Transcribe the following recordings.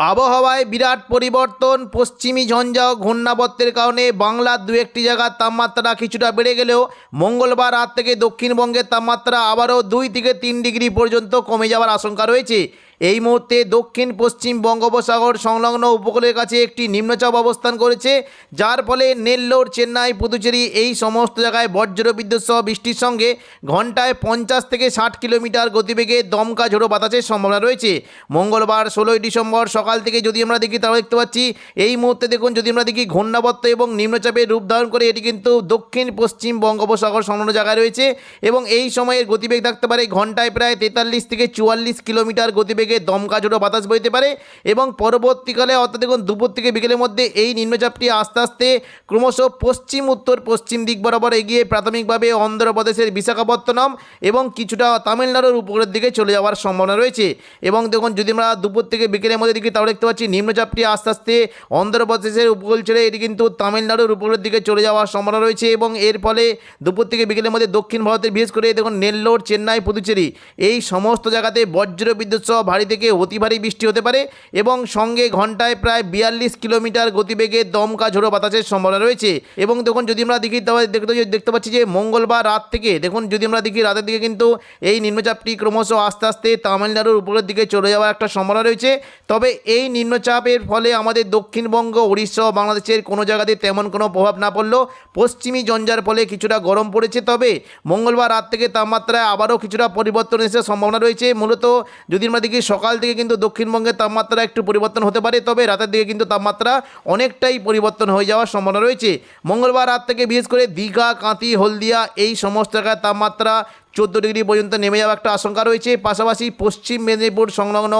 আবহাওয়ায় বিরাট পরিবর্তন, পশ্চিমী ঝঞ্ঝাও ঘূর্ণাবত্তের কারণে বাংলার দু একটি জায়গার তাপমাত্রা কিছুটা বেড়ে গেলেও মঙ্গলবার রাত থেকে দক্ষিণবঙ্গের তাপমাত্রা আবারও দুই থেকে তিন ডিগ্রি পর্যন্ত কমে যাওয়ার আশঙ্কা রয়েছে। এই মুহূর্তে দক্ষিণ, পশ্চিম বঙ্গোপসাগর সংলগ্ন উপকূলের কাছে একটি নিম্নচাপ অবস্থান করেছে, যার ফলে নেল্লোর, চেন্নাই, পুদুচেরি এই সমস্ত জায়গায় বজ্র বিদ্যুৎ সহ বৃষ্টির সঙ্গে ঘন্টায় পঞ্চাশ থেকে ষাট কিলোমিটার গতিবেগে দমকা ঝোড়ো বাতাসের সম্ভাবনা রয়েছে। মঙ্গলবার ষোলোই ডিসেম্বর সকাল থেকে যদি আমরা দেখি, তাহলে দেখতে পাচ্ছি, এই মুহূর্তে দেখুন, যদি আমরা দেখি ঘূর্ণাবর্ত এবং নিম্নচাপের রূপ ধারণ করে, এটি কিন্তু দক্ষিণ, পশ্চিম বঙ্গোপসাগর সংলগ্ন জায়গায় রয়েছে এবং এই সময়ের গতিবেগ থাকতে পারে ঘন্টায় প্রায় তেতাল্লিশ থেকে চুয়াল্লিশ কিলোমিটার গতিবেগে দমকা ঝোড়ো বাতাস বইতে পারে এবং পরবর্তীকালে, অর্থাৎ দেখুন, দুপুর থেকে বিকেলের মধ্যে এই নিম্নচাপটি আস্তে আস্তে ক্রমশ পশ্চিম, উত্তর, পশ্চিম দিক বরাবর এগিয়ে প্রাথমিকভাবে অন্ধ্রপ্রদেশের বিশাখাপত্তনম এবং কিছুটা তামিলনাড়ুর উপরের দিকে চলে যাওয়ার সম্ভাবনা রয়েছে। এবং দেখুন, যদি আমরা দুপুর থেকে বিকেলের মধ্যে দেখি, তাহলে দেখতে পাচ্ছি নিম্নচাপটি আস্তে আস্তে অন্ধ্রপ্রদেশের উপকূল ছেড়ে এটি কিন্তু তামিলনাড়ুর উপরের দিকে চলে যাওয়ার সম্ভাবনা রয়েছে এবং এর ফলে দুপুর থেকে বিকেলের মধ্যে দক্ষিণ ভারতের, বিশেষ করে দেখুন, নেল্লোর, চেন্নাই, পুদুচেরি, এই সমস্ত জায়গাতে বজ্র বিদ্যুৎ সহ থেকে অতি ভারী বৃষ্টি হতে পারে এবং সঙ্গে ঘন্টায় প্রায় বিয়াল্লিশ কিলোমিটার গতিবেগে দমকা ঝোড়ো বাতাসের সম্ভাবনা রয়েছে। এবং দেখুন, যদি আমরা দেখি দেখতে দেখতে পাচ্ছি যে, মঙ্গলবার রাত থেকে, দেখুন, যদি আমরা দেখি, রাতের দিকে কিন্তু এই নিম্নচাপটি ক্রমশ আস্তে আস্তে তামিলনাড়ুর উপরের দিকে চলে যাওয়ার একটা সম্ভাবনা রয়েছে। তবে এই নিম্নচাপের ফলে আমাদের দক্ষিণবঙ্গ উড়িষ্যা বাংলাদেশের কোনো জায়গাতে তেমন কোনো প্রভাব না পড়লেও পশ্চিমী জঞ্জার ফলে কিছুটা গরম পড়েছে, তবে মঙ্গলবার রাত থেকে তাপমাত্রায় আবারও কিছুটা পরিবর্তন এসে সম্ভাবনা রয়েছে। মূলত যদি আমরা দেখি সকাল থেকে কিন্তু দক্ষিণবঙ্গের তাপমাত্রা একটু পরিবর্তন হতে পারে, তবে রাতের দিকে কিন্তু তাপমাত্রা অনেকটাই পরিবর্তন হয়ে যাওয়ার সম্ভাবনা রয়েছে। মঙ্গলবার রাত থেকে বিশেষ করে দীঘা কাঁতি হলদিয়া এই সমস্ত জায়গায় তাপমাত্রা চোদ্দ ডিগ্রি পর্যন্ত নেমে যাওয়ার একটা আশঙ্কা রয়েছে। পাশাপাশি পশ্চিম মেদিনীপুর সংলগ্ন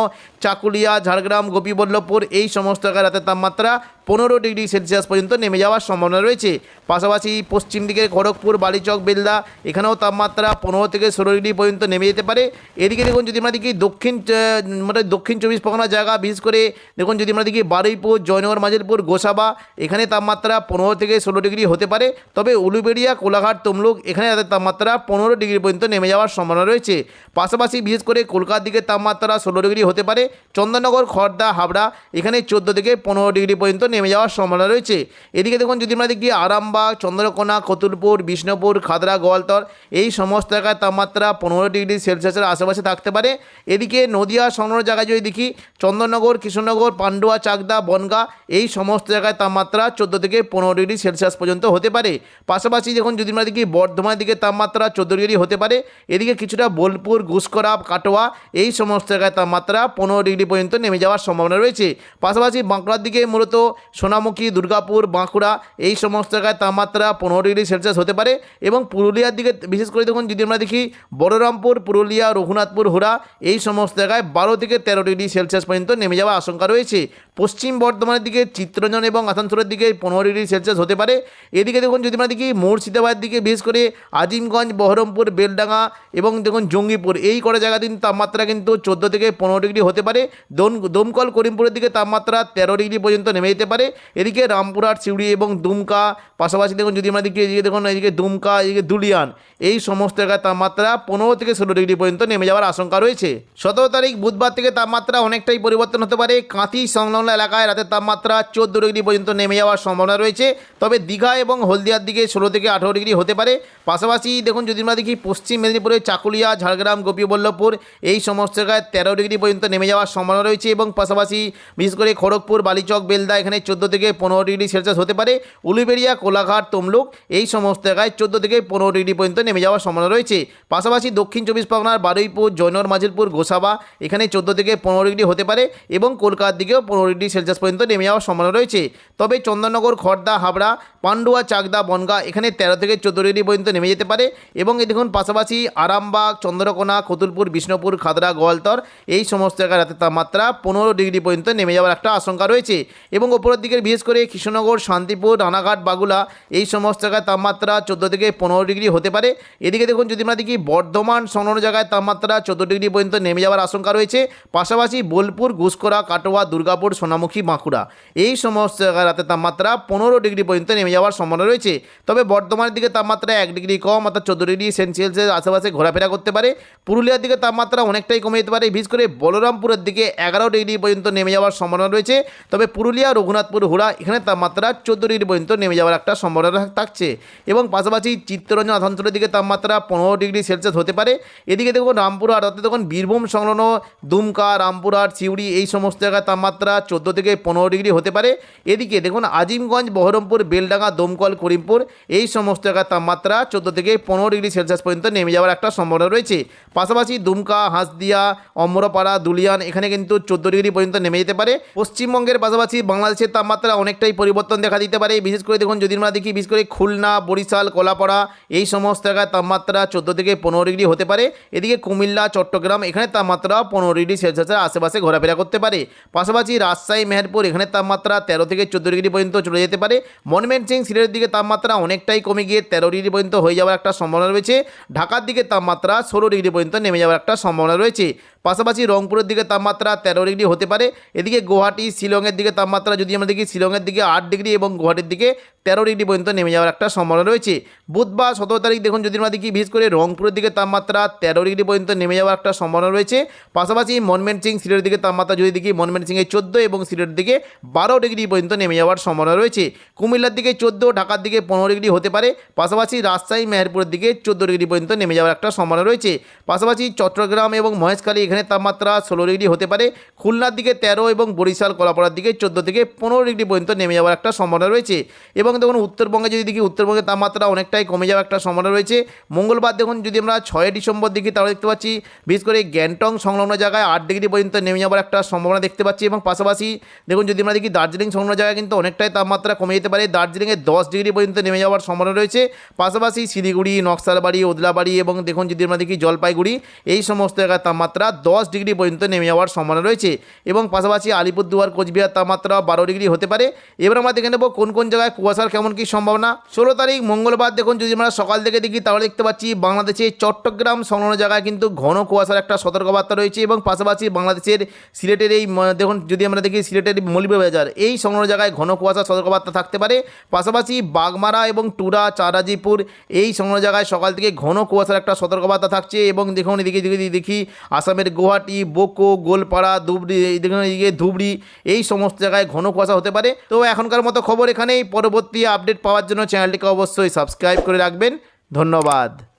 চাকুলিয়া, ঝাড়গ্রাম, গোপীবল্লভপুর এই সমস্ত জায়গায় রাতের তাপমাত্রা পনেরো ডিগ্রি সেলসিয়াস পর্যন্ত নেমে যাওয়ার সম্ভাবনা রয়েছে। পাশাপাশি পশ্চিম দিকের খড়গপুর, বালিচক, বেলদা এখানেও তাপমাত্রা পনেরো থেকে ষোলো ডিগ্রি পর্যন্ত নেমে যেতে পারে। এদিকে দেখুন যদি আমরা দেখি দক্ষিণ মানে দক্ষিণ চব্বিশ পরগনা জায়গা, বিশেষ করে দেখুন যদি আমরা দেখি বারুইপুর, জয়নগর, মাজিলপুর, গোসাবা, এখানে তাপমাত্রা পনেরো থেকে ষোলো ডিগ্রি হতে পারে। তবে উলুবেড়িয়া, কোলাঘাট, তমলুক এখানে তাপমাত্রা পনেরো ডিগ্রি পর্যন্ত নেমে যাওয়ার সম্ভাবনা রয়েছে। পাশাপাশি বিশেষ করে কলকাতার দিকে তাপমাত্রা ষোলো ডিগ্রি হতে পারে। চন্দননগর খড়দা হাবড়া, এখানে চোদ্দ থেকে পনেরো ডিগ্রি পর্যন্ত নেমে যাওয়ার সম্ভাবনা রয়েছে। এদিকে দেখুন, যদি আমরা দেখি আরামবাগ, চন্দ্রকোনা, কতুলপুর, বিষ্ণুপুর, খাদরা, গোয়ালতর, এই সমস্ত জায়গায় তাপমাত্রা পনেরো ডিগ্রি সেলসিয়াসের আশেপাশে থাকতে পারে। এদিকে নদিয়া সংলগ্ন জায়গায় যদি দেখি, চন্দননগর কৃষ্ণনগর পান্ডুয়া, চাকদা, বনগা, এই সমস্ত জায়গায় তাপমাত্রা চোদ্দ থেকে পনেরো ডিগ্রি সেলসিয়াস পর্যন্ত হতে পারে। পাশাপাশি যখন যদি আমরা দেখি বর্ধমানের দিকে তাপমাত্রা চোদ্দ ডিগ্রি হতে পারে। এদিকে কিছুটা বোলপুর ঘুষকরা কাটোয়া, এই সমস্ত জায়গায় তাপমাত্রা পনেরো ডিগ্রি পর্যন্ত নেমে যাওয়ার সম্ভাবনা রয়েছে। পাশাপাশি বাঁকুড়ার দিকে মূলত সোনামুখী, দুর্গাপুর, বাঁকুড়া, এই সমস্ত জায়গায় তাপমাত্রা পনেরো ডিগ্রি সেলসিয়াস হতে পারে এবং পুরুলিয়ার দিকে বিশেষ করে দেখুন, যদি আমরা দেখি বড়রামপুর পুরুলিয়া, রঘুনাথপুর, হুড়া, এই সমস্ত জায়গায় বারো থেকে তেরো ডিগ্রি সেলসিয়াস পর্যন্ত নেমে যাওয়ার আশঙ্কা রয়েছে। পশ্চিম বর্ধমানের দিকে চিত্রঞ্জন এবং আসানসোলের দিকে পনেরো ডিগ্রি সেলসিয়াস হতে পারে। এদিকে দেখুন, যদি আমরা দেখি মুর্শিদাবাদের দিকে বিশেষ করে আজিমগঞ্জ, বহরমপুর বেলডাঙ্গা এবং দেখুন জঙ্গিপুর, এই কটা জায়গা কিন্তু তাপমাত্রা কিন্তু চোদ্দ থেকে পনেরো ডিগ্রি হতে পারে। দোন, দমকল করিমপুরের দিকে তাপমাত্রা তেরো ডিগ্রি পর্যন্ত নেমে যেতে পারে। এদিকে রামপুরহাট সিউড়ি এবং দুমকা, পাশাপাশি দেখুন যদি আমরা দেখি এদিকে দেখুন, এদিকে দুমকা, এদিকে দুলিয়ান, এই সমস্ত জায়গায় তাপমাত্রা পনেরো থেকে ষোলো ডিগ্রি পর্যন্ত নেমে যাওয়ার আশঙ্কা রয়েছে। সতেরো তারিখ বুধবার থেকে তাপমাত্রা অনেকটাই পরিবর্তন হতে পারে। কাঁথি সংলগ্ন এলাকায় রাতের তাপমাত্রা চোদ্দ ডিগ্রি পর্যন্ত নেমে যাওয়ার সম্ভাবনা রয়েছে। তবে দীঘা এবং হলদিয়ার দিকে ষোলো থেকে আঠেরো ডিগ্রি হতে পারে। পাশাপাশি দেখুন যদি আমরা দেখি পশ্চিম মেদিনীপুরের চাকুলিয়া, ঝাড়গ্রাম, গোপীবল্লভপুর এই সমস্ত জায়গায় তেরো ডিগ্রি পর্যন্ত নেমে যাওয়ার সম্ভাবনা রয়েছে এবং পাশাপাশি বিশেষ করে খড়গপুর, বালিচক, বেলদা এখানে চোদ্দ থেকে পনেরো ডিগ্রি সেলসিয়াস হতে পারে। উলুবেড়িয়া, কোলাঘাট, তমলুক এই সমস্ত জায়গায় চোদ্দ থেকে পনেরো ডিগ্রি পর্যন্ত নেমে যাওয়ার সম্ভাবনা রয়েছে। পাশাপাশি দক্ষিণ চব্বিশ পরগনার বারুইপুর জৈনর মাজিলপুর গোসাবা এখানে চোদ্দ থেকে পনেরো ডিগ্রি হতে পারে এবং কলকাতার দিকেও পনেরো ডিগ্রি সেলসিয়াস পর্যন্ত নেমে যাওয়ার সম্ভাবনা রয়েছে। তবে চন্দননগর খড়দা হাবড়া, পান্ডুয়া, চাকদা, বনগা এখানে তেরো থেকে চোদ্দ ডিগ্রি পর্যন্ত নেমে যেতে পারে এবং এই দেখুন পাশাপাশি পাশাপাশি আরামবাগ, চন্দ্রকোনা কতুলপুর বিষ্ণুপুর, খাদরা, গোয়ালতর, এই সমস্ত জায়গায় রাতের তাপমাত্রা পনেরো ডিগ্রি পর্যন্ত নেমে যাওয়ার একটা আশঙ্কা রয়েছে। এবং ওপরের দিকে বিশেষ করে কৃষ্ণনগর, শান্তিপুর, রানাঘাট, বাগুলা, এই সমস্ত জায়গায় তাপমাত্রা চোদ্দ থেকে পনেরো ডিগ্রি হতে পারে। এদিকে দেখুন, যদি আমরা দেখি বর্ধমান সংলগ্ন জায়গায় তাপমাত্রা চোদ্দ ডিগ্রি পর্যন্ত নেমে যাওয়ার আশঙ্কা রয়েছে। পাশাপাশি বোলপুর ঘুসকরা কাটোয়া, দুর্গাপুর, সোনামুখী, বাঁকুড়া, এই সমস্ত জায়গায় রাতের তাপমাত্রা পনেরো ডিগ্রি পর্যন্ত নেমে যাওয়ার সম্ভাবনা রয়েছে। তবে বর্ধমানের দিকে তাপমাত্রা এক ডিগ্রি কম, অর্থাৎ চোদ্দ ডিগ্রি সেলসিয়াসের আশেপাশে ঘোরাফেরা করতে পারে। পুরুলিয়ার দিকে তাপমাত্রা অনেকটাই কমে যেতে পারে। বিশেষ করে বলরামপুরের দিকে এগারো ডিগ্রি পর্যন্ত নেমে যাওয়ার সম্ভাবনা রয়েছে। তবে পুরুলিয়া, রঘুনাথপুর, হুড়া এখানে তাপমাত্রা চোদ্দ ডিগ্রি পর্যন্ত নেমে যাওয়ার একটা সম্ভাবনা থাকছে। এবং পাশাপাশি চিত্তরঞ্জন আসানসোলের দিকে তাপমাত্রা পনেরো ডিগ্রি সেলসিয়াস হতে পারে। এদিকে দেখুন, রামপুরহাট, অর্থাৎ দেখুন, বীরভূম সংলগ্ন দুমকা, রামপুরহাট, সিউড়ি এই সমস্ত জায়গায় তাপমাত্রা চোদ্দ থেকে পনেরো ডিগ্রি হতে পারে। এদিকে দেখুন, আজিমগঞ্জ, বহরমপুর, বেলডাঙ্গা, দমকল, করিমপুর এই সমস্ত জায়গার তাপমাত্রা চোদ্দ থেকে পনেরো ডিগ্রি সেলসিয়াস পর্যন্ত নেমে যাওয়ার একটা সম্ভাবনা রয়েছে। পাশাপাশি দুমকা, হাঁসদিয়া, অমরপাড়া, দুলিয়ান এখানে কিন্তু চোদ্দ ডিগ্রি পর্যন্ত নেমে যেতে পারে। পশ্চিমবঙ্গের পাশাপাশি বাংলাদেশের তাপমাত্রা অনেকটাই পরিবর্তন দেখা দিতে পারে। বিশেষ করে দেখুন, যদি আমরা দেখি, বিশেষ করে খুলনা, বরিশাল, কলাপাড়া, এই সমস্ত জায়গায় তাপমাত্রা চোদ্দ থেকে পনেরো ডিগ্রি হতে পারে। এদিকে কুমিল্লা, চট্টগ্রাম, এখানে তাপমাত্রা পনেরো ডিগ্রি সেলসিয়াসের আশেপাশে ঘোরাফেরা করতে পারে। পাশাপাশি রাজশাহী, মেহেরপুর, এখানে তাপমাত্রা তেরো থেকে চোদ্দ ডিগ্রি পর্যন্ত চলে যেতে পারে। মনমেন্ট সিং সিলেটের দিকে তাপমাত্রা অনেকটাই কমে গিয়ে তেরো ডিগ্রি পর্যন্ত হয়ে যাওয়ার একটা সম্ভাবনা রয়েছে। ঢাকার দিকে তাপমাত্রা ষোলো ডিগ্রি পর্যন্ত নেমে যাওয়ার একটা সম্ভাবনা রয়েছে। পাশাপাশি রংপুরের দিকে তাপমাত্রা তেরো ডিগ্রি হতে পারে। এদিকে গুয়াহাটি, শিলংয়ের দিকে তাপমাত্রা যদি আমরা দেখি, শিলংয়ের দিকে আট ডিগ্রি এবং গুয়াহাটির দিকে তেরো ডিগ্রি পর্যন্ত নেমে যাওয়ার একটা সম্ভাবনা রয়েছে। বুধবার সতেরো তারিখ দেখুন, যদি আমরা দেখি, বিশেষ করে রংপুরের দিকে তাপমাত্রা তেরো ডিগ্রি পর্যন্ত নেমে যাওয়ার একটা সম্ভাবনা রয়েছে। পাশাপাশি মনমেন্ট সিং সিলেটের দিকে তাপমাত্রা যদি দেখি মনমেন্ট সিংয়ে চোদ্দ এবং সিলেটের দিকে বারো ডিগ্রি পর্যন্ত নেমে যাওয়ার সম্ভাবনা রয়েছে। কুমিল্লার দিকে চোদ্দ, ঢাকার দিকে পনেরো ডিগ্রি হতে পারে। পাশাপাশি রাজশাহী, মেহেরপুরের দিকে চোদ্দ ডিগ্রি পর্যন্ত নেমে যাওয়ার একটা সম্ভাবনা রয়েছে। পাশাপাশি চট্টগ্রাম এবং মহেশখালী এখানে তাপমাত্রা ষোলো ডিগ্রি হতে পারে। খুলনার দিকে তেরো এবং বরিশাল, কলাপাড়ার দিকে চোদ্দ থেকে পনেরো ডিগ্রি পর্যন্ত নেমে যাওয়ার একটা সম্ভাবনা রয়েছে। এবং দেখুন, উত্তরবঙ্গে যদি দেখি, উত্তরবঙ্গের তাপমাত্রা অনেকটাই কমে যাওয়ার একটা সম্ভাবনা রয়েছে। মঙ্গলবার দেখুন, যদি আমরা ছয় ডিসেম্বর দেখি, তাহলে দেখতে পাচ্ছি, বিশেষ করে গ্যাংটং সংলগ্ন জায়গায় আট ডিগ্রি পর্যন্ত নেমে যাওয়ার একটা সম্ভাবনা দেখতে পাচ্ছি। এবং পাশাপাশি দেখুন, যদি আমরা দেখি, দার্জিলিং সংলগ্ন জায়গায় কিন্তু অনেকটাই তাপমাত্রা কমে যেতে পারে। দার্জিলিংয়ে দশ ডিগ্রি পর্যন্ত নেমে যাওয়ার সম্ভাবনা রয়েছে। পাশাপাশি শিলিগুড়ি, নকশালবাড়ি, ওদলাবাড়ি এবং দেখুন, যদি আমরা দেখি, জলপাইগুড়ি, এই সমস্ত জায়গায় তাপমাত্রা দশ ডিগ্রি পর্যন্ত নেমে যাওয়ার সম্ভাবনা রয়েছে এবং পাশাপাশি আলিপুরদুয়ার, কোচবিহার তাপমাত্রা বারো ডিগ্রি হতে পারে। এবার আমরা দেখে নেব কোন কোন জায়গায় কুয়াশার কেমন কী সম্ভাবনা। ষোলো তারিখ মঙ্গলবার, দেখুন যদি আমরা সকাল থেকে দেখি তাহলে দেখতে পাচ্ছি বাংলাদেশে চট্টগ্রাম সংলগ্ন জায়গায় কিন্তু ঘন কুয়াশার একটা সতর্কবার্তা রয়েছে এবং পাশাপাশি বাংলাদেশের সিলেটের এই দেখুন যদি আমরা দেখি সিলেটের মৌলভীবাজার এই সংলগ্ন জায়গায় ঘন কুয়াশার সতর্কবার্তা থাকতে পারে। পাশাপাশি বাগমারা এবং টুরা চারাজিপুর এই সংলগ্ন জায়গায় সকাল থেকে ঘন কুয়াশার একটা সতর্কবার্তা থাকছে এবং দেখুন এদিকে যদি দেখি আসামের গুয়াহাটি, বোকো, গোলপাড়া, ধুবড়ি এদিকে ধুবড়ি, এই সমস্ত জায়গায় ঘন কুয়াশা হতে পারে। তো এখনকার মতো খবর এখানেই। পরবর্তী আপডেট পাওয়ার জন্য চ্যানেলটিকে অবশ্যই সাবস্ক্রাইব করে রাখবেন। ধন্যবাদ।